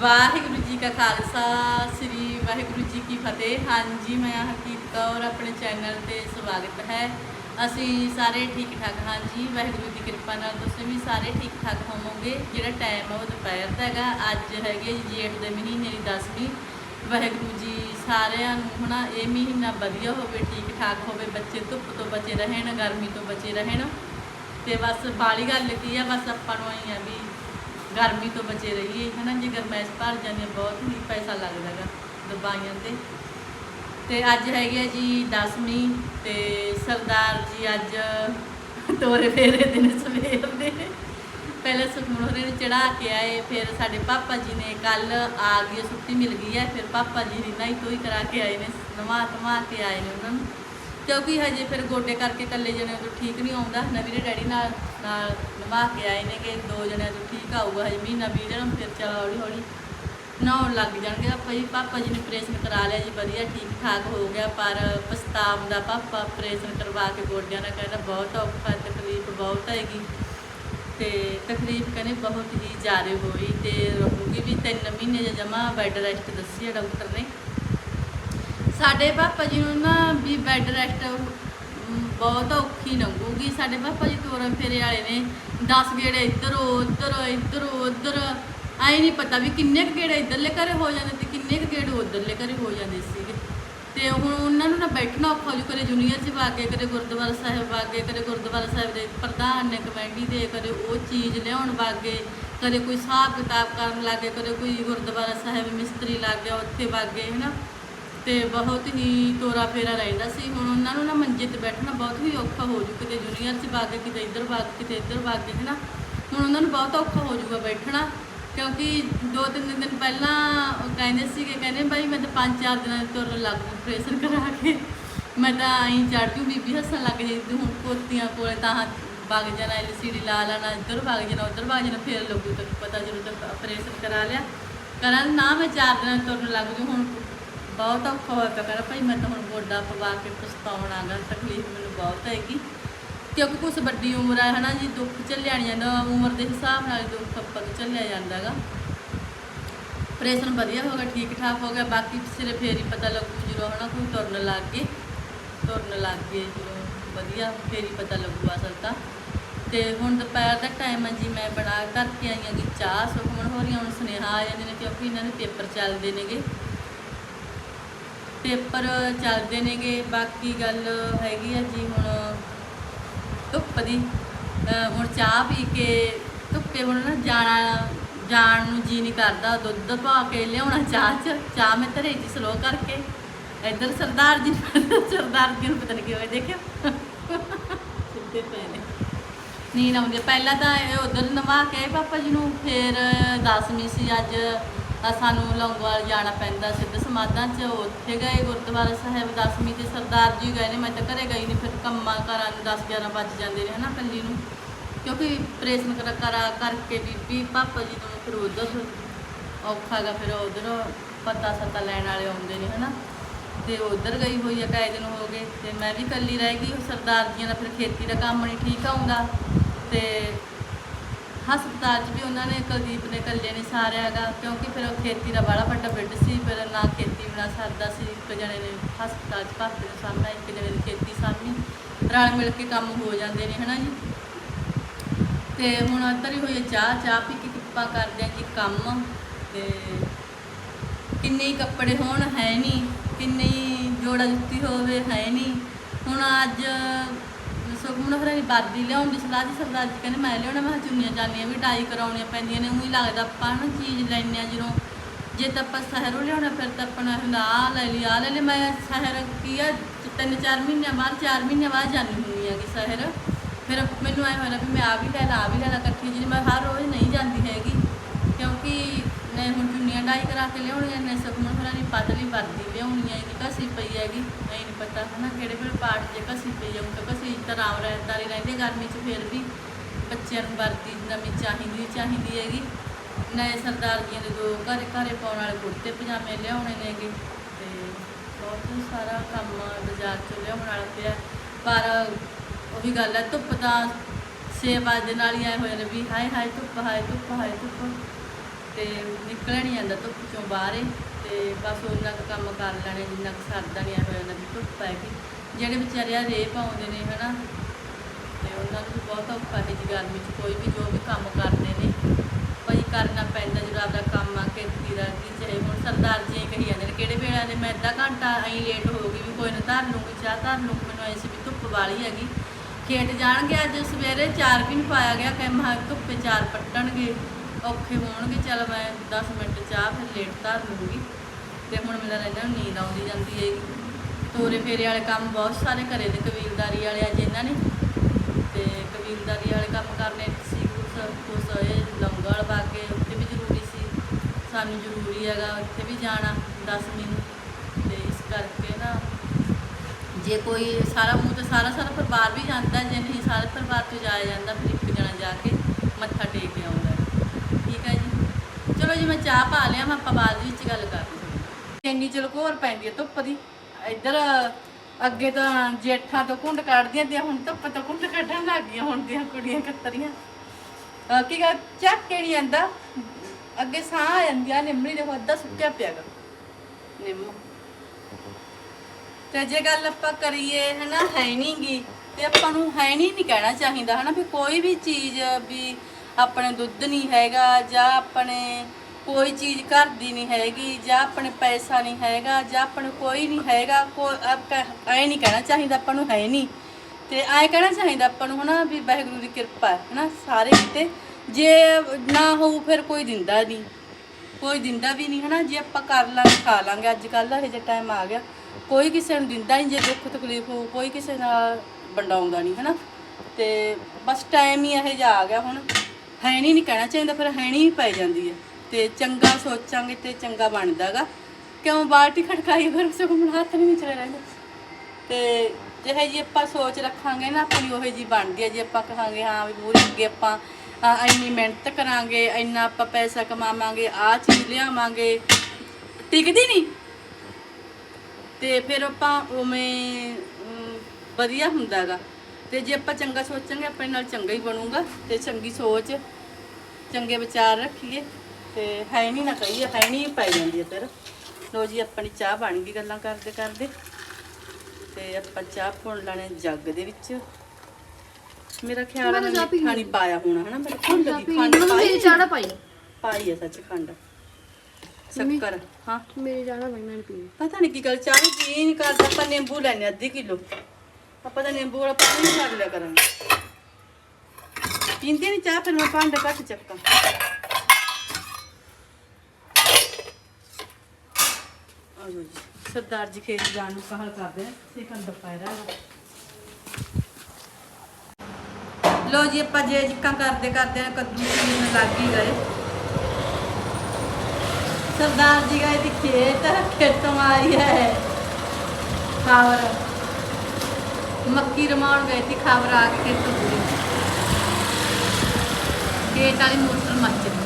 ਵਾਹਿਗੁਰੂ ਜੀ ਕਾ ਖਾਲਸਾ, ਸ੍ਰੀ ਵਾਹਿਗੁਰੂ ਜੀ ਕੀ ਫਤਿਹ। ਹਾਂਜੀ, ਮੈਂ ਹਰਕੀਤ ਕੌਰ, ਆਪਣੇ ਚੈਨਲ ਤੇ ਸਵਾਗਤ ਹੈ। ਅਸੀਂ ਸਾਰੇ ਠੀਕ ਠਾਕ ਹਾਂਜੀ, ਵਾਹਿਗੁਰੂ ਦੀ ਕਿਰਪਾ ਨਾਲ ਤੁਸੀਂ ਵੀ ਸਾਰੇ ਠੀਕ ਠਾਕ ਹੋਵੋਗੇ। ਜਿਹੜਾ ਟਾਈਮ ਹੈ ਉਹ ਦੁਪਹਿਰ ਦਾ ਹੈਗਾ, ਅੱਜ ਹੈਗੇ ਜੀ ਜੇਠ ਦੇ ਮਹੀਨੇ ਦੀ 10ਵੀਂ ਵਾਹਿਗੁਰੂ ਜੀ ਸਾਰਿਆਂ ਨੂੰ ਹਨਾ, ਇਹ ਮਹੀਨਾ ਵਧੀਆ ਹੋਵੇ ਠੀਕ ਠਾਕ ਹੋਵੇ, ਬੱਚੇ ਧੁੱਪ ਤੋਂ ਬਚੇ ਰਹਿਣ, ਗਰਮੀ ਤੋਂ ਬਚੇ ਰਹਿਣ। ਤੇ ਬਸ ਬਾਲੀ ਗੱਲ ਕੀ ਆ, ਬਸ ਆਪਾਂ ਨੂੰ ਆਈ ਆ ਵੀ ਗਰਮੀ ਤੋਂ ਬਚੇ ਰਹੀਏ, ਹਨਾ? ਜੇ ਗਰਮੈਸ਼ ਭਰ ਜਾਂਦੀ ਹੈ, ਬਹੁਤ ਹੀ ਪੈਸਾ ਲੱਗਦਾ ਗਾ ਦਵਾਈਆਂ ਤੇ। ਤੇ ਅੱਜ ਹੈਗੀ ਆ ਜੀ 10ਵੀਂ ਤੇ ਸਰਦਾਰ ਜੀ ਅੱਜ ਤੋਰੇ ਫੇਰੇ ਦਿਨ ਸਵੇਰ ਦੇ। ਪਹਿਲਾਂ ਸੁਖਮਨ ਹੋਰੇ ਨੂੰ ਚੜਾ ਕੇ ਆਏ, ਫਿਰ ਸਾਡੇ ਪਾਪਾ ਜੀ ਨੇ ਕੱਲ ਆ ਗਈ ਛੁੱਟੀ ਮਿਲ ਗਈ ਹੈ, ਫਿਰ ਪਾਪਾ ਜੀ ਦੀ ਨਹੀਂ ਤੋਈ ਕਰਾ ਕੇ ਆਏ ਨੇ, ਨਵਾ ਧਵਾ ਕੇ ਆਏ ਨੇ ਉਹਨਾਂ ਨੂੰ। ਕਿਉਂਕਿ ਹਜੇ ਫਿਰ ਗੋਡੇ ਕਰਕੇ ਇਕੱਲੇ ਜਣੇ ਤੋਂ ਠੀਕ ਨਹੀਂ ਆਉਂਦਾ। ਨਵੀਂ ਦੇ ਡੈਡੀ ਨਾਲ ਨਾਲ ਨਵਾ ਕੇ ਆਏ ਨੇ ਕਿ ਦੋ ਜਣਿਆਂ ਤੋਂ ਠੀਕ ਆਊਗਾ, ਹਜੇ ਮਹੀਨਾ ਵੀਹ ਦਿਨ ਫਿਰ ਚੱਲ ਹੌਲੀ ਹੌਲੀ ਨਹਾਉਣ ਲੱਗ ਜਾਣਗੇ ਆਪਾਂ ਜੀ ਪਾਪਾ ਜੀ ਨੇ ਆਪਰੇਸ਼ਨ ਕਰਾ ਲਿਆ ਜੀ, ਵਧੀਆ ਠੀਕ ਠਾਕ ਹੋ ਗਿਆ, ਪਰ ਪਛਤਾਮ ਦਾ ਪਾਪਾ ਆਪਰੇਸ਼ਨ ਕਰਵਾ ਕੇ ਗੋਡਿਆਂ ਦਾ ਕਹਿੰਦਾ ਬਹੁਤ ਔਖਾ ਤਕਲੀਫ ਬਹੁਤ ਹੈਗੀ। ਤੇ ਤਕਲੀਫ ਕਹਿੰਦੇ ਬਹੁਤ ਹੀ ਜ਼ਿਆਦਾ ਹੋਈ ਤੇ ਰਹੂਗੀ ਵੀ 3 ਮਹੀਨੇ ਜਾਂ ਜਮਾ ਬੈੱਡ ਰੈਸਟ ਦੱਸੀ ਹੈ ਡਾਕਟਰ ਨੇ। ਸਾਡੇ ਪਾਪਾ ਜੀ ਨੂੰ ਨਾ ਵੀ ਬੈੱਡ ਰੈਸਟ ਬਹੁਤ ਔਖੀ ਲੰਘੂਗੀ। ਸਾਡੇ ਪਾਪਾ ਜੀ ਤੋਰਨ ਫੇਰੇ ਵਾਲੇ ਨੇ। 10 ਗੇੜੇ ਇੱਧਰ, ਉੱਧਰ ਇੱਧਰ, ਉੱਧਰ। ਆਈ ਨਹੀਂ ਪਤਾ ਵੀ ਕਿੰਨੇ ਕੁ ਗੇੜੇ ਇੱਧਰਲੇ ਘਰੇ ਹੋ ਜਾਂਦੇ ਤੇ ਕਿੰਨੇ ਕੁ ਗੇੜੇ ਉੱਧਰਲੇ ਘਰੇ ਹੋ ਜਾਂਦੇ ਸੀਗੇ। ਤੇ ਹੁਣ ਉਹਨਾਂ ਨੂੰ ਨਾ ਬੈਠਣਾ ਔਖਾ ਹੋ ਜੂ, ਕਦੇ ਜੂਨੀਅਰ ਚ ਵਾਗੇ ਕਦੇ ਗੁਰਦੁਆਰਾ ਸਾਹਿਬ ਵਾਗੇ ਕਦੇ ਗੁਰਦੁਆਰਾ ਸਾਹਿਬ ਦੇ ਪ੍ਰਧਾਨ ਨੇ ਕਮੇਟੀ ਦੇ, ਕਦੇ ਉਹ ਚੀਜ਼ ਲਿਆਉਣ ਵਾਗੇ, ਕਦੇ ਕੋਈ ਹਿਸਾਬ ਕਿਤਾਬ ਕਰਨ ਲੱਗੇ, ਕਦੇ ਕੋਈ ਗੁਰਦੁਆਰਾ ਸਾਹਿਬ ਮਿਸਤਰੀ ਲੱਗ ਗਿਆ, ਉੱਥੇ ਵਾਗੇ, ਹਨਾ। ਤੇ ਬਹੁਤ ਹੀ ਤੋਰਾ ਫੇਰਾ ਰਹਿੰਦਾ ਸੀ। ਹੁਣ ਉਹਨਾਂ ਨੂੰ ਨਾ ਮੰਜੇ ਤੇ ਬੈਠਣਾ ਬਹੁਤ ਹੀ ਔਖਾ ਹੋ ਜੂ, ਕਿਤੇ ਜੂਨੀਅਰ ਚ ਬਾਗ ਕਿਤੇ ਇੱਧਰ ਵਾਗੇ, ਕਿਤੇ ਇੱਧਰ ਵਾਗੇ ਨਾ ਹੁਣ ਉਹਨਾਂ ਨੂੰ ਬਹੁਤ ਔਖਾ ਹੋ ਜੂਗਾ ਬੈਠਣਾ, ਕਿਉਂਕਿ ਦੋ ਤਿੰਨ ਦਿਨ ਪਹਿਲਾਂ ਉਹ ਕਹਿੰਦੇ ਸੀਗੇ, ਕਹਿੰਦੇ ਬਾਈ ਮੈਂ ਤਾਂ ਪੰਜ ਚਾਰ ਦਿਨਾਂ ਦੇ ਤੁਰਨ ਲੱਗ ਜੂ ਆਪਰੇਸ਼ਨ ਕਰਾ ਕੇ। ਮੈਂ ਤਾਂ ਐਂ ਚੜ ਜੂ, ਬੀਬੀ ਹੱਸਣ ਲੱਗ ਜਾਈ ਤੂੰ ਹੁਣ ਪੋਤੀਆਂ ਕੋਲੇ ਤਾਂ ਵਗ ਜਾਣਾ ਐਲਸੀਡੀ ਲਾ ਲੈਣਾ, ਇੱਧਰ ਵਗ ਜਾਣਾ, ਉੱਧਰ ਵਗ ਜਾਣਾ, ਫਿਰ ਲੱਗੂ ਤੱਕ ਪਤਾ ਜਦੋਂ ਤੱਕ ਆਪਰੇਸ਼ਨ ਕਰਾ ਲਿਆ। ਕਰਨ ਨਾ ਮੈਂ ਚਾਰ ਦਿਨਾਂ ਦੇ ਤੁਰਨ ਲੱਗ ਜੂ, ਹੁਣ ਬਹੁਤ ਔਖਾ ਹੋਇਆ ਪਿਆ ਕਰ ਭਾਈ, ਮੈਂ ਤਾਂ ਹੁਣ ਗੋਡਾ ਪਵਾ ਕੇ ਪਛਤਾਉਣਾਗਾ ਤਕਲੀਫ ਮੈਨੂੰ ਬਹੁਤ ਹੈਗੀ। ਕਿਉਂਕਿ ਕੁਛ ਵੱਡੀ ਉਮਰ ਹੈ ਹਨਾ ਜੀ, ਦੁੱਖ ਝੱਲਿਆ ਨਹੀਂ ਜਾਂਦਾ, ਉਮਰ ਦੇ ਹਿਸਾਬ ਨਾਲ ਦੁੱਖ ਆਪਾਂ ਨੂੰ ਝੱਲਿਆ ਜਾਂਦਾਗਾ ਆਪਰੇਸ਼ਨ ਵਧੀਆ ਹੋ ਗਿਆ ਠੀਕ ਠਾਕ ਹੋ ਗਿਆ, ਬਾਕੀ ਸਿਰੇ ਫੇਰ ਹੀ ਪਤਾ ਲੱਗੂ ਜਦੋਂ, ਹਨਾ, ਕੋਈ ਤੁਰਨ ਲੱਗ ਗਏ। ਤੁਰਨ ਲੱਗ ਗਏ ਜਦੋਂ, ਵਧੀਆ, ਫੇਰ ਹੀ ਪਤਾ ਲੱਗੂ ਅਸਲ ਤਾਂ। ਤੇ ਹੁਣ ਦੁਪਹਿਰ ਦਾ ਟਾਈਮ ਹੈ ਜੀ, ਮੈਂ ਬਣਾ, ਕਰਕੇ ਆਈ ਹਾਂ ਜੀ ਚਾਹ, ਸੁਖਮਨ ਹੋ ਰਹੀਆਂ ਹੁਣ ਸੁਨੇਹਾ ਆ ਜਾਂਦੇ ਨੇ ਕਿਉਂਕਿ ਇਹਨਾਂ ਦੇ ਪੇਪਰ ਚੱਲਦੇ ਨੇਗੇ। ਪੇਪਰ ਚੱਲਦੇ ਨੇਗੇ, ਬਾਕੀ ਗੱਲ ਹੈਗੀ ਆ ਜੀ ਹੁਣ ਧੁੱਪ ਦੀ। ਹੁਣ ਚਾਹ ਪੀ ਕੇ ਧੁੱਪੇ ਹੁਣ ਨਾ ਜਾਣਾ, ਜਾਣ ਨੂੰ ਜੀ ਨਹੀਂ ਕਰਦਾ, ਦੁੱਧ ਪਾ ਕੇ ਲਿਆਉਣਾ ਚਾਹ ਚ। ਚਾਹ ਮੈਂ ਧਰੇ ਜੀ ਸਲੋ ਕਰਕੇ ਇੱਧਰ ਸਰਦਾਰ ਜੀ ਸਰਦਾਰ ਜੀ ਨੂੰ ਪਤਾ ਨਹੀਂ ਕੀ ਹੋਇਆ ਦੇਖਿਓ। ਸਿੱਧੇ ਪਏ ਨੇ ਨੀਂਦ ਆਉਂਦੀ ਪਹਿਲਾਂ ਤਾਂ ਇਹ ਉਧਰ ਨਵਾ ਕੇ ਪਾਪਾ ਜੀ ਨੂੰ, ਫਿਰ ਦਸਵੀਂ ਸੀ ਅੱਜ। ਤਾਂ ਸਾਨੂੰ ਲੌਂਗੋਵਾਲ ਜਾਣਾ ਪੈਂਦਾ ਸਿੱਧ ਸਮਾਧਾਂ 'ਚ। ਉੱਥੇ ਗਏ ਗੁਰਦੁਆਰਾ ਸਾਹਿਬ, ਦਸਵੀਂ ਤੇ ਸਰਦਾਰ ਜੀ ਗਏ ਨੇ। ਮੈਂ ਤਾਂ ਘਰੇ ਗਈ ਨਹੀਂ ਫਿਰ ਕੰਮਾਂ ਕਾਰਾਂ ਨੂੰ 10 11 ਵੱਜ ਜਾਂਦੇ ਨੇ ਹਨਾ ਕੱਲੀ ਨੂੰ। ਕਿਉਂਕਿ ਪ੍ਰੇਸ਼ਨ ਕਰਾ ਕਰਾ ਕਰਕੇ ਬੀਬੀ, ਪਾਪਾ ਜੀ ਨੂੰ ਫਿਰ ਉਧਰ ਔਖਾ ਗਾ, ਫਿਰ ਉਧਰ ਪਤਾ ਸਤਾ ਲੈਣ ਵਾਲੇ ਆਉਂਦੇ ਨੇ ਹਨਾ। ਤੇ ਉਧਰ ਗਈ ਹੋਈ ਆ ਕਾਇ ਦਿਨ ਹੋ ਗਏ। ਤੇ ਮੈਂ ਵੀ ਕੱਲੀ ਰਹਿ ਗਈ। ਸਰਦਾਰ ਜੀਆਂ ਦਾ ਫਿਰ ਖੇਤੀ ਦਾ ਕੰਮ ਨਹੀਂ ਠੀਕ ਆਉਂਦਾ। ਤੇ ਹਸਪਤਾਲ 'ਚ ਵੀ ਉਹਨਾਂ ਨੇ ਕੁਲਦੀਪ ਨੇ ਕੱਲੇ ਨੇ ਸਾਰਿਆ ਹੈਗਾ, ਕਿਉਂਕਿ ਫਿਰ ਉਹ ਖੇਤੀ ਦਾ ਬੜਾ ਵੱਡਾ ਬਿੱਡ ਸੀ, ਫਿਰ ਨਾ ਖੇਤੀ ਬਿਨਾ ਸਰਦਾ ਸੀ, ਇੱਕ ਜਣੇ ਨੇ ਹਸਪਤਾਲ 'ਚ ਭਾਪੇ ਨੂੰ ਸਾਹਮਣਾ, ਇੱਕ ਜਣੇ ਦੀ ਖੇਤੀ ਸਾਹਮਣੀ, ਰਲ ਮਿਲ ਕੇ ਕੰਮ ਹੋ ਜਾਂਦੇ ਨੇ, ਹਨਾ ਜੀ? ਤੇ ਹੁਣ ਅੰਦਰ ਹੀ ਹੋਈ ਹੈ ਚਾਹ ਚਾਹ ਪੀ ਕੇ ਕਿਰਪਾ ਕਰਦੇ ਆ ਜੀ ਕੰਮ, ਤੇ ਕਿੰਨੇ ਹੀ ਕੱਪੜੇ ਹੋਣ, ਹੈ ਨਹੀਂ, ਕਿੰਨੀ ਹੀ ਜੋੜਾ ਜੁੱਤੀ ਹੋਵੇ, ਹੈ ਨਹੀਂ। ਹੁਣ ਅੱਜ ਸੁਖਮਨ ਫਿਰ ਅਸੀਂ ਬਾਦੀ ਲਿਆਉਣ ਦੀ ਸਲਾਹ ਦੀ ਸਰਦਾਰ ਜੀ ਕਹਿੰਦੇ, ਮੈਂ ਲਿਆਉਣਾ, ਮੈਂ ਕਿਹਾ ਚੁੰਨੀਆਂ ਚਾਨੀਆਂ ਵੀ ਡਾਈ ਕਰਾਉਣੀਆਂ ਪੈਂਦੀਆਂ ਨੇ, ਉਹੀ ਲੱਗਦਾ ਆਪਾਂ ਨਾ ਚੀਜ਼ ਲੈਣੇ ਆ ਜਦੋਂ, ਜੇ ਤਾਂ ਆਪਾਂ ਸ਼ਹਿਰੋਂ ਲਿਆਉਣਾ, ਫਿਰ ਤਾਂ ਆਪਣਾ ਹੁੰਦਾ, ਆਹ ਲੈ ਲਈ, ਆਹ ਲੈ ਲਈ, ਮੈਂ ਸ਼ਹਿਰ ਕੀ ਆ, ਤਿੰਨ ਚਾਰ ਮਹੀਨਿਆਂ ਬਾਅਦ, ਚਾਰ ਮਹੀਨਿਆਂ ਬਾਅਦ ਜਾਂਦੀ ਹੁੰਦੀ ਆ ਕਿ ਸ਼ਹਿਰ। ਫਿਰ ਮੈਨੂੰ ਐ ਹੋਇਆ ਵੀ ਮੈਂ ਆ ਵੀ ਲੈ ਲਾ ਆ ਵੀ ਲੈ ਲਾ, ਇਕੱਠੀ ਜਿਹੜੀ ਮੈਂ ਹਰ ਰੋਜ਼ ਨਹੀਂ ਜਾਂਦੀ ਹੈਗੀ ਕਿਉਂਕਿ ਨੇ ਹੁਣ ਚੁੰਨੀਆਂ ਡਾਈ ਕਰਾ ਕੇ ਲਿਆਉਣੀਆਂ ਨੇ ਸੁਖਮਨ ਹੋਰਾਂ ਨੇ ਪਤਲੀ ਵਰਦੀ ਲਿਆਉਣੀ ਹੈ ਕਿ ਕਸੀ ਪਈ ਹੈਗੀ, ਨਹੀਂ ਨਹੀਂ ਪਤਾ ਹਨਾ ਕਿਹੜੇ ਵੇਲੇ ਪਾਠ ਜੇ ਘਸੀ ਪਈ ਜਾਊ ਤਾਂ ਕਸੀ ਤਾਂ ਆਰਾਮ ਰਹਿੰਦਾਰੀ ਰਹਿੰਦੇ ਗਰਮੀ 'ਚ ਫਿਰ ਵੀ। ਬੱਚਿਆਂ ਨੂੰ ਵਰਦੀ ਨਵੀਂ ਚਾਹੀਦੀ ਚਾਹੀਦੀ ਹੈਗੀ। ਨਵੇਂ ਸਰਦਾਰ ਜੀਆਂ ਦੇ ਦੋ ਘਰੇ ਘਰੇ ਪਾਉਣ ਵਾਲੇ ਕੁੜਤੇ ਪਜਾਮੇ ਲਿਆਉਣੇ ਨੇਗੇ ਤੇ ਬਹੁਤ ਸਾਰਾ ਕੰਮ ਬਾਜ਼ਾਰ 'ਚ ਲਿਆਉਣ ਵਾਲਾ ਪਿਆ। ਪਰ ਉਹੀ ਗੱਲ ਹੈ ਧੁੱਪ ਤਾਂ 6 ਦੇ ਨਾਲ ਹੀ ਆਏ ਹੋਏ ਨੇ ਵੀ ਹਾਏ ਹਾਏ ਧੁੱਪ ਹਾਏ ਧੁੱਪ ਹਾਏ ਧੁੱਪ। ਤੇ ਨਿਕਲਿਆ ਨਹੀਂ ਜਾਂਦਾ ਧੁੱਪ ਚੋਂ ਬਾਹਰ ਏ ਤੇ ਬਸ ਉਹਨਾਂ ਕੁ ਕੰਮ ਕਰ ਲੈਣੇ, ਜਿੰਨਾ ਕੁ ਸਰਦਾ ਨਹੀਂ ਹੋਇਆ ਉਹਨਾਂ ਦੀ ਧੁੱਪ ਪੈ ਗਈ। ਜਿਹੜੇ ਵਿਚਾਰੇ ਆ ਰੇਹ ਪਾਉਂਦੇ ਨੇ, ਹਨਾ, ਤੇ ਉਹਨਾਂ ਨੂੰ ਵੀ ਬਹੁਤ ਔਖਾ ਹੈ ਜੀ ਗਰਮੀ 'ਚ ਕੋਈ ਵੀ ਜੋ ਵੀ ਕੰਮ ਕਰਦੇ ਨੇ, ਭਾਈ ਕਰਨਾ ਪੈਂਦਾ ਜਦੋਂ ਆਪਦਾ ਕੰਮ ਆ, ਖੇਤੀ ਦਾ, ਕੀ ਚਾਹੇ, ਹੁਣ ਸਰਦਾਰ ਜੀ ਕਹੀ ਜਾਂਦੇ ਨੇ, ਕਿਹੜੇ ਵੇਲੇ ਨੇ ਮੈਂ ਅੱਧਾ ਘੰਟਾ ਐਂ ਲੇਟ ਹੋ ਗਈ ਵੀ ਕੋਈ ਨਾ, ਧਰ ਲੂੰਗੀ ਚਾਹ, ਧਰ ਲੂੰਗੀ ਮੈਨੂੰ ਐਸੀ ਵੀ ਧੁੱਪ ਵਾਲੀ ਹੈਗੀ। ਖੇਤ ਜਾਣਗੇ ਅੱਜ, ਸਵੇਰੇ ਚਾਰ ਵੀ ਨਹੀਂ ਪਾਇਆ ਗਿਆ ਕਿ ਮਹਾਂ ਧੁੱਪੇ ਚਾਰ ਪੱਟਣਗੇ। ਔਖੇ ਹੋਣਗੇ, ਚਲ ਮੈਂ 10 ਮਿੰਟ ਚਾਹ ਫਿਰ ਲੇਟ ਧਰ ਲੂੰਗੀ ਤੇ ਹੁਣ ਮੈਨੂੰ ਰਹਿੰਦਾ ਨੀਂਦ ਆਉਂਦੀ ਜਾਂਦੀ ਹੈ ਤੋਰੇ ਫੇਰੇ ਵਾਲੇ ਕੰਮ ਬਹੁਤ ਸਾਰੇ ਕਰੇ ਦੇ ਕਬੀਲਦਾਰੀ ਵਾਲੇ ਅੱਜ ਇਹਨਾਂ ਨੇ। ਤੇ ਕਬੀਲਦਾਰੀ ਵਾਲੇ ਕੰਮ ਕਰਨੇ ਸੀ, ਕੁਛ ਕੁਛ ਇਹ ਲੰਗਲ ਕੇ ਉੱਥੇ ਵੀ ਜ਼ਰੂਰੀ ਸੀ। ਸਾਨੂੰ ਜ਼ਰੂਰੀ ਹੈਗਾ ਉੱਥੇ ਵੀ ਜਾਣਾ 10 ਮਿੰਟ। ਤੇ ਇਸ ਕਰਕੇ ਨਾ ਜੇ ਕੋਈ ਸਾਰਾ ਮੂੰਹ ਤੇ ਸਾਰਾ ਸਾਰਾ ਪਰਿਵਾਰ ਵੀ ਜਾਂਦਾ, ਜੇ ਨਹੀਂ, ਸਾਰੇ ਪਰਿਵਾਰ ਤੋਂ ਜਾਇਆ ਜਾਂਦਾ, ਫਿਰ ਇੱਕ ਜਣਾ ਜਾ ਕੇ ਮੱਥਾ ਟੇਕ ਕੇ ਆਉਂਦਾ ਚਲੋ ਜੀ ਮੈਂ ਚਾਹ ਪਾ ਲਿਆ, ਮੈਂ ਆਪਾਂ ਬਾਅਦ ਵਿੱਚ ਗੱਲ ਕਰਦੇ ਹਾਂ ਇੰਨੀ ਚਲਕੋਰ ਪੈਂਦੀ ਹੈ ਧੁੱਪ ਦੀ। ਇੱਧਰ ਅੱਗੇ ਤਾਂ ਜੇਠਾਂ ਤੋਂ ਕੁੰਡ ਕੱਢਦੀਆਂ ਤੇ ਹੁਣ ਧੁੱਪ ਤੋਂ ਕੁੰਡ ਕੱਢਣ ਲੱਗ ਗਈਆਂ ਹੁਣ ਦੀਆਂ ਕੁੜੀਆਂ ਕਤਰੀਆਂ। ਕੀ ਗੱਲ, ਚੱਕ ਕੇ ਨਹੀਂ ਆਂਦਾ? ਅੱਗੇ ਸਾਹ ਆ ਜਾਂਦੀ ਆ ਨਿੰਮੜੀ ਦੇ ਅੱਧਾ ਸੁੱਕਿਆ ਪਿਆਗਾ ਨਿੰਮ। ਤੇ ਜੇ ਗੱਲ ਆਪਾਂ ਕਰੀਏ, ਹਨਾ, ਹੈ ਨਹੀਂਗੀ ਤੇ ਆਪਾਂ ਨੂੰ ਹੈ ਨਹੀਂ ਨਹੀਂ ਕਹਿਣਾ ਚਾਹੀਦਾ, ਹਨਾ, ਵੀ ਕੋਈ ਵੀ ਚੀਜ਼ ਵੀ ਆਪਣੇ ਦੁੱਧ ਨਹੀਂ ਹੈਗਾ, ਜਾਂ ਆਪਣੇ ਕੋਈ ਚੀਜ਼ ਘਰ ਦੀ ਨਹੀਂ ਹੈਗੀ, ਜਾਂ ਆਪਣੇ ਪੈਸਾ ਨਹੀਂ ਹੈਗਾ, ਜਾਂ ਆਪਣੇ ਕੋਈ ਨਹੀਂ ਹੈਗਾ, ਕੋਈ ਐ ਨਹੀਂ ਕਹਿਣਾ ਚਾਹੀਦਾ ਆਪਾਂ ਨੂੰ, ਹੈ ਨਹੀਂ। ਤੇ ਐ ਕਹਿਣਾ ਚਾਹੀਦਾ ਆਪਾਂ ਨੂੰ ਹਨਾ ਵੀ ਵਾਹਿਗੁਰੂ ਦੀ ਕਿਰਪਾ ਹੈ, ਹਨਾ, ਸਾਰੇ ਕਿਤੇ। ਜੇ ਨਾ ਹੋਊ ਫਿਰ ਕੋਈ ਦਿੰਦਾ ਨਹੀਂ। ਕੋਈ ਦਿੰਦਾ ਵੀ ਨਹੀਂ, ਹਨਾ, ਜੇ ਆਪਾਂ ਕਰ ਲਾਂਗੇ, ਖਾ ਲਾਂਗੇ, ਅੱਜ ਕੱਲ੍ਹ ਇਹੋ ਜਿਹਾ ਟਾਈਮ ਆ ਗਿਆ। ਕੋਈ ਕਿਸੇ ਨੂੰ ਦਿੰਦਾ ਨਹੀਂ, ਜੇ ਦੁੱਖ ਤਕਲੀਫ ਹੋ ਕੋਈ ਕਿਸੇ ਨਾਲ ਵੰਡਾਉਂਦਾ ਨਹੀਂ, ਹਨਾ। ਤੇ ਬਸ ਟਾਈਮ ਹੀ ਇਹੋ ਜਿਹਾ ਆ ਗਿਆ ਹੁਣ। ਹੈਣੀ ਨਹੀਂ ਕਹਿਣਾ ਚਾਹੀਦਾ ਫਿਰ ਹੈਣੀ ਨਹੀਂ ਪੈ ਜਾਂਦੀ ਹੈ। ਤੇ ਚੰਗਾ ਸੋਚਾਂਗੇ ਤੇ ਚੰਗਾ ਬਣਦਾਗਾ। ਕਿਉਂ ਬਾਲਟੀ ਖੜਕਾਈ ਫਿਰ ਸਗੋਂ ਮਨ ਹੱਥ ਨਹੀਂ ਚਲੇ ਰਹਿੰਦਾ। ਤੇ ਜਿਹੇ ਜੀ ਆਪਾਂ ਸੋਚ ਰੱਖਾਂਗੇ ਨਾ ਆਪਣੀ ਉਹੇ ਜੀ ਬਣਦੀ ਹੈ। ਜੇ ਆਪਾਂ ਕਹਾਂਗੇ ਹਾਂ ਵੀ ਪੂਰੀ ਅੱਗੇ ਆਪਾਂ ਅਹ, ਇੰਨੀ ਮਿਹਨਤ ਕਰਾਂਗੇ ਇੰਨਾ ਆਪਾਂ ਪੈਸਾ ਕਮਾਵਾਂਗੇ ਆਹ ਚੀਜ਼ ਲਿਆਵਾਂਗੇ ਟਿਕਦੀ ਨਹੀਂ ਤੇ ਫਿਰ ਆਪਾਂ ਉਵੇਂ ਅਮ, ਵਧੀਆ ਹੁੰਦਾਗਾ। ਤੇ ਜੇ ਆਪਾਂ ਚੰਗਾ ਸੋਚਾਂਗੇ ਆਪਣੇ ਨਾਲ ਚੰਗਾ ਹੀ ਬਣੂਗਾ ਤੇ ਚੰਗੀ ਸੋਚ ਚੰਗੇ ਵਿਚਾਰ ਰੱਖੀਏ ਤੇ ਹੈ ਨਹੀਂ ਨਾ ਕਹੀਏ ਹੈ ਨਹੀਂ ਪੈ ਜਾਂਦੀ ਹੈ ਫਿਰ। ਲੋ ਜੀ ਆਪਣੀ ਚਾਹ ਬਣ ਗਈ ਗੱਲਾਂ ਕਰਦੇ ਕਰਦੇ। ਤੇ ਆਪਾਂ ਚਾਹ ਪਾਉਣ ਲਾਣੇ ਜੱਗ ਦੇ ਵਿੱਚ। ਮੇਰਾ ਖਿਆਲ ਹੈ ਮੈਂ ਮੈਂ ਮਿੱਠਾ ਨਹੀਂ ਪਾਇਆ ਹੋਣਾ ਹਨਾ? ਮੇਰੇ ਖੰਡ ਦੀ ਖੰਡ ਪਾਈ ਚਾੜਾ ਪਾਈ ਪਾਈ ਹੈ ਸੱਚ ਖੰਡ। ਸ਼ੱਕਰ ਹਾਂ। ਮੇਰੀ ਚਾੜਾ ਪਾਈ ਮੈਂ ਪੀ ਪਤਾ ਨਹੀਂ ਕੀ ਗੱਲ ਚਾਹ ਨਹੀਂ ਕਰਦਾ ਆਪਾਂ ਨਿੰਬੂ ਲੈਣੇ ਅੱਧੀ ਕਿਲੋ। ਆਪਾਂ ਤਾਂ ਨਿੰਬੂ ਵਾਲਾ ਪਾਣੀ ਨਹੀਂ ਛੱਡ ਲਿਆ ਕਰਾਂਗੇ। ਪੀਂਦੇ ਨਹੀਂ ਚਾਹ, ਫਿਰ ਮੈਂ ਭਾਂਡਾ ਘੱਟ ਚੱਕਾਂ। ਆਜੋ ਜੀ। ਸਰਦਾਰ ਜੀ ਖੇਤ ਜਾਣ ਨੂੰ ਕਹਲ ਕਰਦੇ ਨੇ ਸੇਕਨ ਦੁਪਹਿਰਾ ਹੈਗਾ ਲੋ ਜੀ, ਆਪਾਂ ਜੇ ਜਿੱਕਾਂ ਕਰਦੇ ਕਰਦੇ ਆ, ਕੱਦੂ ਨੂੰ ਲੱਗ ਹੀ ਗਏ। ਸਰਦਾਰ ਜੀ ਗਏ ਦੀ ਖੇਤ, ਖੇਤੋਂ ਆਈ ਹੈ। ਖਾਵਰ ਮੱਕੀ ਰਮਾਉਣ ਗਏ ਸੀ ਖਬਰ ਆ ਕੇ ਖੇਤੋਂ ਪੂਰੀ ਖੇਤ ਵਾਲੀ ਮੋਟਰ ਮੱਚ ਗਈ।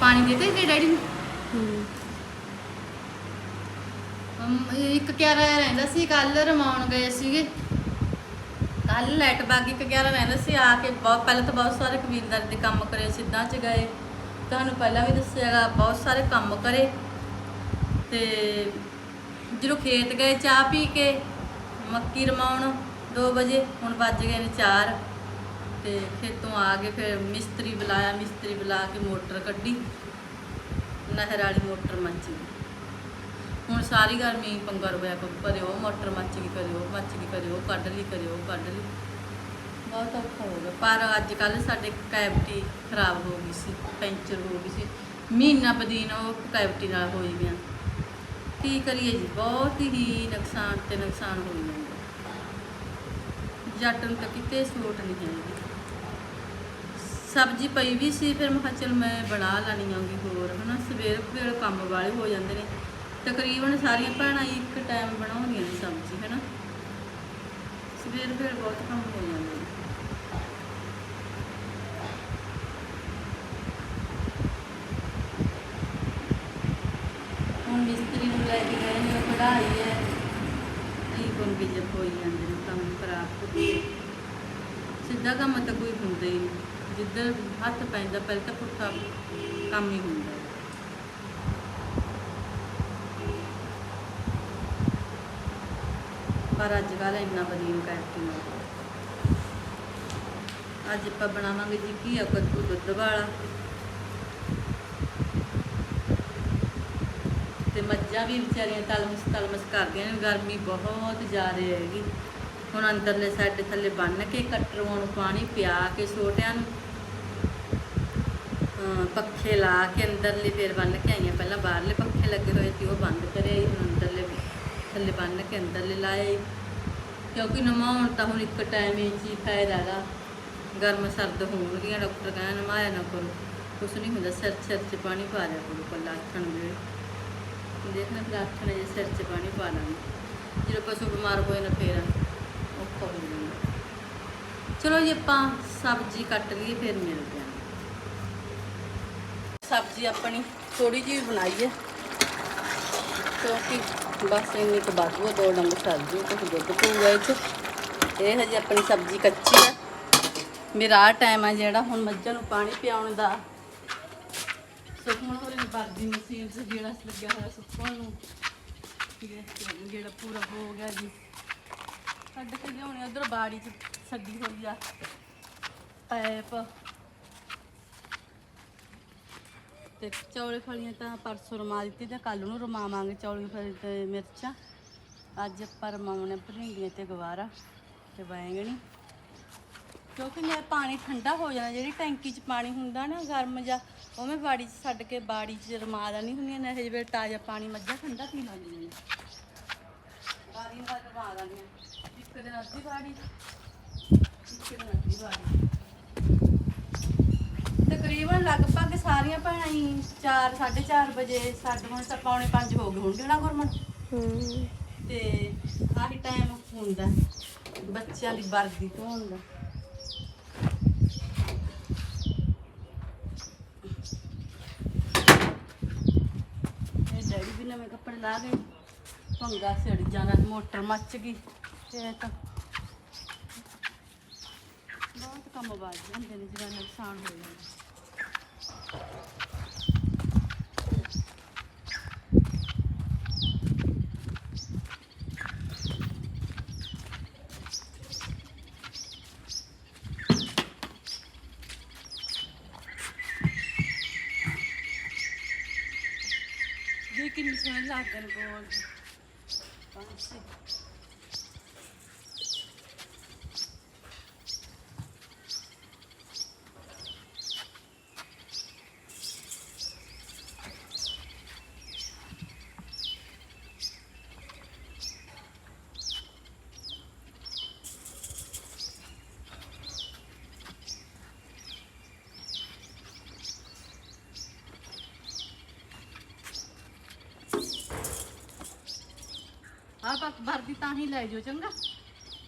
ਪਾਣੀ ਦੇਤੇ ਤੇ ਡੈਡੀ ਨੂੰ? ਅਮ, ਇੱਕ ਕਿਆਰਾ ਰਹਿੰਦਾ ਸੀ ਕੱਲ ਰਮਾਉਣ ਗਏ ਸੀਗੇ। ਕੱਲ ਲਾਈਟ ਬਾਗੀ ਇੱਕ ਕਿਆਰਾ ਰਹਿੰਦਾ ਸੀ ਆ ਕੇ ਬਹੁਤ ਪਹਿਲਾਂ ਤਾਂ ਬਹੁਤ ਸਾਰੇ ਕਬੀਲਦਾਰੀ ਦੇ ਕੰਮ ਕਰੇ ਸਿੱਧਾਂ ਚ ਗਏ। ਤੁਹਾਨੂੰ ਪਹਿਲਾਂ ਵੀ ਦੱਸਿਆਗਾ ਬਹੁਤ ਸਾਰੇ ਕੰਮ ਕਰੇ। ਤੇ ਜਦੋਂ ਖੇਤ ਗਏ ਚਾਹ ਪੀ ਕੇ, ਮੱਕੀ ਰਮਾਉਣ 2 ਵਜੇ, ਹੁਣ ਵੱਜ ਗਏ ਨੇ 4 ਤੇ ਖੇਤੋਂ ਆ ਕੇ ਫਿਰ ਮਿਸਤਰੀ ਬੁਲਾਇਆ, ਮਿਸਤਰੀ ਬੁਲਾ ਕੇ ਮੋਟਰ ਕੱਢੀ, ਨਹਿਰ ਵਾਲੀ ਮੋਟਰ ਮੱਚ ਗਈ। ਹੁਣ ਸਾਰੀ ਗਰਮੀ ਪੰਗਾ ਰੋਇਆ ਕਰਿਓ ਮੋਟਰ ਮੱਚ ਗਈ ਕਰਿਓ ਮੱਚ ਗਈ ਕਰਿਓ ਕੱਢ ਲਈ ਕਰਿਓ ਕੱਢ ਲਈ। ਬਹੁਤ ਔਖਾ ਹੋ ਗਿਆ। ਪਰ ਅੱਜ ਕੱਲ ਸਾਡੇ ਕੈਵਟੀ ਖਰਾਬ ਹੋ ਗਈ ਸੀ, ਪੈਂਚਰ ਹੋ ਗਈ ਸੀ। ਮਹੀਨਾ ਬਦੀਨ ਉਹ ਕੈਵਟੀ ਨਾਲ ਹੋਈ ਗਿਆ ਕੀ ਕਰੀਏ ਜੀ? ਬਹੁਤ ਹੀ ਨੁਕਸਾਨ ਤੇ ਨੁਕਸਾਨ ਹੋ ਜਾਂਦਾ ਜੱਟ ਨੂੰ ਤਾਂ ਕਿਤੇ ਸੋਟ ਨਹੀਂ ਹੈਗੀ ਸਬਜ਼ੀ ਪਈ ਵੀ ਸੀ, ਫਿਰ ਮੈਂ ਕਿਹਾ ਚਲ ਮੈਂ ਬਣਾ ਲੈਣੀ ਆਂਗੀ ਹੋਰ, ਹਨਾ? ਸਵੇਰ ਵੇਲੇ ਕੰਮ ਵਾਲੇ ਹੋ ਜਾਂਦੇ ਨੇ। ਤਕਰੀਬਨ ਸਾਰੀਆਂ ਭੈਣਾਂ ਇੱਕ ਟਾਈਮ ਬਣਾਉਂਦੀਆਂ ਨੇ ਸਬਜ਼ੀ, ਹਨਾ? ਸਵੇਰ ਵੇਲੇ ਬਹੁਤ ਕੰਮ ਹੋ ਜਾਂਦੇ ਨੇ ਹੁਣ ਮਿਸਤਰੀ ਨੂੰ ਲੈ ਕੇ ਗਏ ਨੇ ਉਹ ਕਢਾਈ ਹੈ। ਇਹ ਕੋਲ ਵੀ ਜਬ ਹੋਈ ਜਾਂਦੇ ਨੇ ਕੰਮ ਖਰਾਬ ਹੋ ਗਏ ਸਿੱਧਾ ਕੰਮ ਤਾਂ ਕੋਈ ਹੁੰਦਾ ਹੀ ਨਹੀਂ। ਜਿੱਧਰ ਹੱਥ ਪੈਂਦਾ, ਪਹਿਲਾਂ ਤਾਂ ਪੁੱਠਾ ਕੰਮ ਹੀ ਹੁੰਦਾ ਪਰ ਅੱਜ ਕੱਲ੍ਹ ਇੰਨਾ ਬਦੀਨ ਕਰਕੇ ਨਾ ਅੱਜ ਆਪਾਂ ਬਣਾਵਾਂਗੇ ਜੀ ਕੀ ਕੱਦੂ ਦੁੱਧ ਵਾਲਾ ਤੇ ਮੱਝਾਂ ਵੀ ਵਿਚਾਰੀਆਂ ਤਲਮਸ ਤਲਮਸ ਕਰਦੀਆਂ ਨੇ, ਗਰਮੀ ਬਹੁਤ ਜ਼ਿਆਦਾ ਹੈਗੀ। ਹੁਣ ਅੰਦਰਲੇ ਸਾਡੇ ਥੱਲੇ ਬੰਨ ਕੇ ਕਟਰੋਂ ਨੂੰ ਪਾਣੀ ਪਿਆ ਕੇ ਛੋਟਿਆਂ ਨੂੰ। ਪੱਖੇ ਲਾ ਕੇ ਅੰਦਰਲੇ ਫੇਰ ਬੰਨ ਕੇ ਆਈਆਂ, ਪਹਿਲਾਂ ਬਾਹਰਲੇ ਪੱਖੇ ਲੱਗੇ ਹੋਏ ਸੀ, ਉਹ ਬੰਦ ਕਰੇ ਅੰਦਰਲੇ ਥੱਲੇ ਬੰਨ ਕੇ ਅੰਦਰਲੇ ਲਾਏ ਕਿਉਂਕਿ ਨਮਾਉਣ ਤਾਂ ਹੁਣ ਇੱਕ ਟਾਈਮ ਹੀ ਜੀ ਫਾਇਦਾ ਹੈਗਾ। ਗਰਮ ਸਰਦ ਹੋਣਗੀਆਂ, ਡਾਕਟਰ ਕਹਿੰਦਾ ਨਮਾਇਆ ਨਾ ਕਰੋ। ਕੁਛ ਨਹੀਂ ਹੁੰਦਾ, ਸਿਰ ਸਿਰ 'ਚ ਪਾਣੀ ਪਾ ਲਿਆ ਕਰੋ ਕੱਲਾ ਆਥਣ ਵੇਲੇ ਦੇਖਣਾ ਫਿਰ ਆਖਣਾ ਜੇ ਸਿਰ 'ਚ ਪਾਣੀ ਪਾ ਲਾਂਗੇ ਜਦੋਂ ਪਸ਼ੂ ਬਿਮਾਰ ਹੋਏ ਨਾ ਫੇਰ ਔਖਾ ਹੋ ਜਾਂਦਾ। ਚਲੋ ਜੀ, ਆਪਾਂ ਸਬਜ਼ੀ ਕੱਟ ਲਈਏ, ਫਿਰ ਮਿਲਦੇ ਹਾਂ। ਸਬਜ਼ੀ ਆਪਣੀ ਥੋੜੀ ਜਿਹੀ ਬਣਾਈ ਹੈ, ਕਿਉਂਕਿ ਬਸ ਇੰਨੀ ਕੁ ਬਾਦੂ ਦੋ ਡੰਗ ਸਬਜ਼ੀ ਤੇ ਦੁੱਧ ਪਊਗਾ ਇਹ 'ਚ। ਇਹ ਹਜੇ ਆਪਣੀ ਸਬਜ਼ੀ ਕੱਚੀ ਆ। ਮੇਰਾ ਆ ਟਾਈਮ ਆ ਜਿਹੜਾ, ਹੁਣ ਮੱਝਾਂ ਨੂੰ ਪਾਣੀ ਪਿਆਉਣ ਦਾ। ਸੁਖਮਣ ਹੋਰੇ ਨੇ ਵਰਦੀ ਮਸ਼ੀਨ 'ਚ ਜਿਹੜਾ ਲੱਗਿਆ ਹੋਇਆ ਸੁੱਕਣ ਨੂੰ। ਠੀਕ ਜਿਹੜਾ ਪੂਰਾ ਹੋ ਗਿਆ ਜੀ। ਕੱਢ ਕੇ ਲਿਆਉਣੇ ਉਧਰ ਬਾੜੀ 'ਚ ਛੱਡੀ ਹੋਈ ਆ। ਪੈਪ ਤੇ ਚੌਲੇ ਫਲੀਆਂ ਤਾਂ ਪਰਸੋਂ ਰਮਾ ਦਿੱਤੀ ਤੇ ਕੱਲ ਨੂੰ ਰਮਾਵਾਂਗੇ ਚੌਲੇ ਫਲੀ ਤੇ ਮਿਰਚਾਂ। ਅੱਜ ਆਪਾਂ ਰਮਾਉਣੇ ਭਰਿੰਡੀਆਂ ਤੇ ਗਵਾਰਾ ਤੇ ਬੈਂਗਣੀ। ਕਿਉਂਕਿ ਮੈਂ ਪਾਣੀ ਠੰਡਾ ਹੋ ਜਾਣਾ ਜਿਹੜੀ ਟੈਂਕੀ 'ਚ ਪਾਣੀ ਹੁੰਦਾ ਨਾ ਗਰਮ ਜਾਂ ਉਹ ਮੈਂ ਬਾੜੀ 'ਚ ਛੱਡ ਕੇ ਬਾੜੀ 'ਚ ਰਮਾ ਦੇਣੀ ਹੁੰਦੀਆਂ ਨੇ ਇਹ ਵੇਲੇ ਤਾਜ਼ਾ ਪਾਣੀ ਮੱਝਾਂ ਠੰਡਾ ਪੀ ਲੈਂਦੀਆਂ ਨੇ। ਬਾਰੀ ਨਾਲ ਰਮਾ ਦੇਣੀਆਂ ਇੱਕ ਦਿਨ ਅੱਧੀ ਬਾੜੀ ਇੱਕ ਦਿਨ ਅੱਧੀ ਬਾੜੀ। ਤਕਰੀਬਨ ਲਗਭਗ ਸਾਰੀਆਂ ਭੈਣਾਂ ਹੀ 4 4:30 ਵਜੇ ਸਾਡੇ ਹੁਣ ਤਾਂ ਪੌਣੇ 5 ਹੋ ਗਏ ਹੋਣਗੇ ਨਾ ਗੁਰਮਨ ਹੂੰ। ਤੇ ਆਹੀ ਟਾਈਮ ਹੁੰਦਾ ਬੱਚਿਆਂ ਦੀ ਵਰਦੀ ਧੋਣ ਦਾ ਇਹ ਡੈਡੀ ਵੀ ਨਵੇਂ ਕੱਪੜੇ ਲਾ ਗਏ ਭੰਗਾ ਸਿੜ ਜਾਣਾ ਮੋਟਰ ਮੱਚ ਗਈ ਤੇ ਤਾਂ ਬਹੁਤ ਕੰਮ ਵੱਜ ਜਾਂਦੇ ਨੇ ਜਿਹੜਾ ਨੁਕਸਾਨ ਹੋ ਜਾਂਦਾ। ਦੇ ਕਿੰਨੀ ਸੋਹਣੇ ਲੱਗਦੇ ਨੇ ਬੋਲ ਪੰਛੀ ਆਹ ਪੱਕ ਵਰਦੀ ਤਾਂ ਹੀ ਲੈ ਜਾਓ ਚੰਗਾ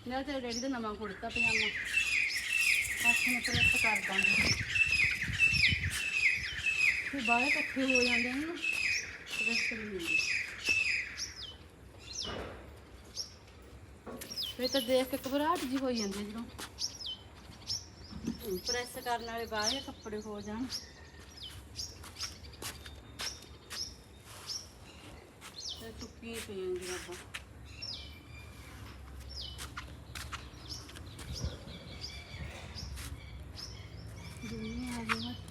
ਮੇਰਾ ਤੇਰੇ ਡੈਡੀ ਦਾ ਨਵਾਂ ਕੁੜਤਾ ਪਜਾਮਾ ਪਾਸ ਮੈਂ ਪ੍ਰੈਸ ਕਰ ਦਾਂਗੀ ਫਿਰ ਬਾਹਰ ਇਕੱਠੇ ਹੋ ਜਾਂਦੇ ਨੇ ਨਾ ਪ੍ਰੈਸ ਨਹੀਂ ਹੁੰਦੀ ਫਿਰ ਤਾਂ ਦੇਖ ਕੇ ਘਬਰਾਹਟ ਜੀ ਹੋਈ ਜਾਂਦੀ ਹੈ ਜਦੋਂ ਪ੍ਰੈਸ ਕਰਨ ਵਾਲੇ ਬਾਹਰ ਕੱਪੜੇ ਹੋ ਜਾਣ ਤੇ ਚੁੱਕੀ ਪਈ ਜਾਂਦੀ ਆਪਾਂ Dulu yang.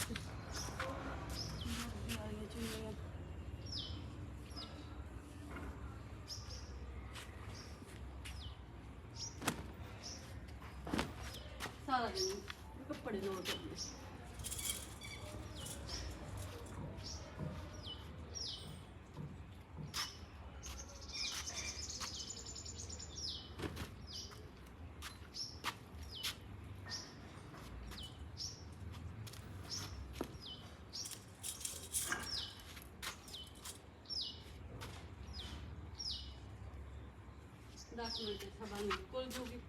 10 ਮਿੰਟ ਚ ਹਵਾ ਨਿਕਲ ਜੂਗੀ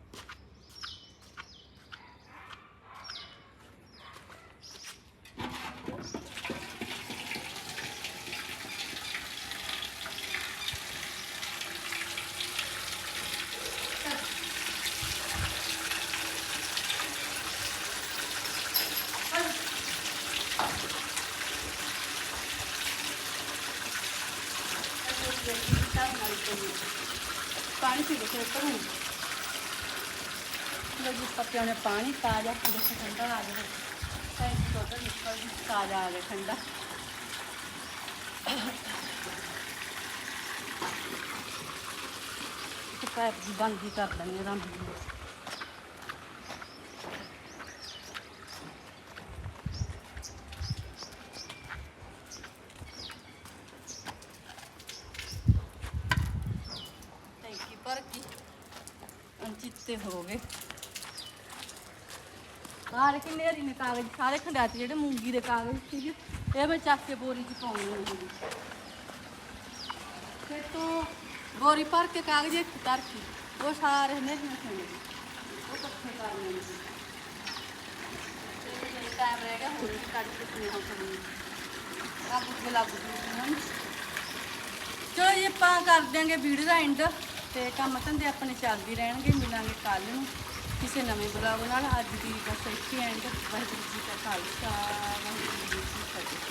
Thank you. ਹਿਸਾਬ ਨਾਲ ਕੋਈ ਪਾਣੀ ਪੀ ਕੇ ਉੱਪਰ ਨੂੰ ਲੋ ਜੀ ਪੱਤਿਆਂ ਨੇ ਪਾਣੀ, ਤਾਜ਼ਾ ਦੇਖੋ ਠੰਡਾ ਆ ਨਿਕਲ ਜੀ ਤਾਜ਼ਾ ਆ ਠੰਡਾ। ਤੇ ਪੈਪ ਦੀ ਬੰਦ ਹੀ ਕਰ ਲੈਣੇ ਰੰਗ ਦੀ ਟੈਂਕੀ ਭਰ ਗਈ ਅਨਚਿੱਤੇ ਹੋ ਗਏ ਬਾਹਰ ਕਿੰਨੇ ਹਰੀ ਨੇ ਕਾਗਜ਼, ਸਾਰੇ ਖੰਡਾਤ ਜਿਹੜੇ ਮੂੰਗੀ ਦੇ ਕਾਗਜ਼ ਸੀਗੇ ਇਹ ਮੈਂ ਚੱਕ ਕੇ ਬੋਰੀ 'ਚ ਪਾਉਣੀ ਹੁੰਦੀ ਫਿਰ ਤੋਂ ਬੋਰੀ ਭਰ ਕੇ ਕਾਗਜ਼ ਇੱਕ ਧਰ ਕੇ, ਉਹ ਸਾਰੇ ਨੇ ਖੰਡੇ ਉਹ ਇਕੱਠੇ ਕਰ ਲੈਣੇ ਟਾਈਮ ਰਹਿ ਗਿਆ, ਹੋਰ ਕੱਢ ਕੇ ਸੁਣਾਉਂ ਕਰਨੀ ਆਪ ਉਹ ਲੱਗ ਜੂਗੀ ਚਲੋ ਜੀ, ਆਪਾਂ ਕਰ ਦਿਆਂਗੇ ਵੀਡੀਓ ਦਾ ਐਂਡ ਤੇ ਕੰਮ ਧੰਦੇ ਆਪਣੇ ਚੱਲਦੇ ਰਹਿਣਗੇ, ਮਿਲਾਂਗੇ ਕੱਲ ਨੂੰ। ਕਿਸੇ ਨਵੇਂ ਬਲੌਗ ਨਾਲ ਅੱਜ ਦੀ ਬਸ ਇੱਥੇ ਐਂਡ ਵਾਹਿਗੁਰੂ ਜੀ ਕਾ ਖਾਲਸਾ, ਵਾਹਿਗੁਰੂ ਜੀ ਕੀ ਫਤਿਹ।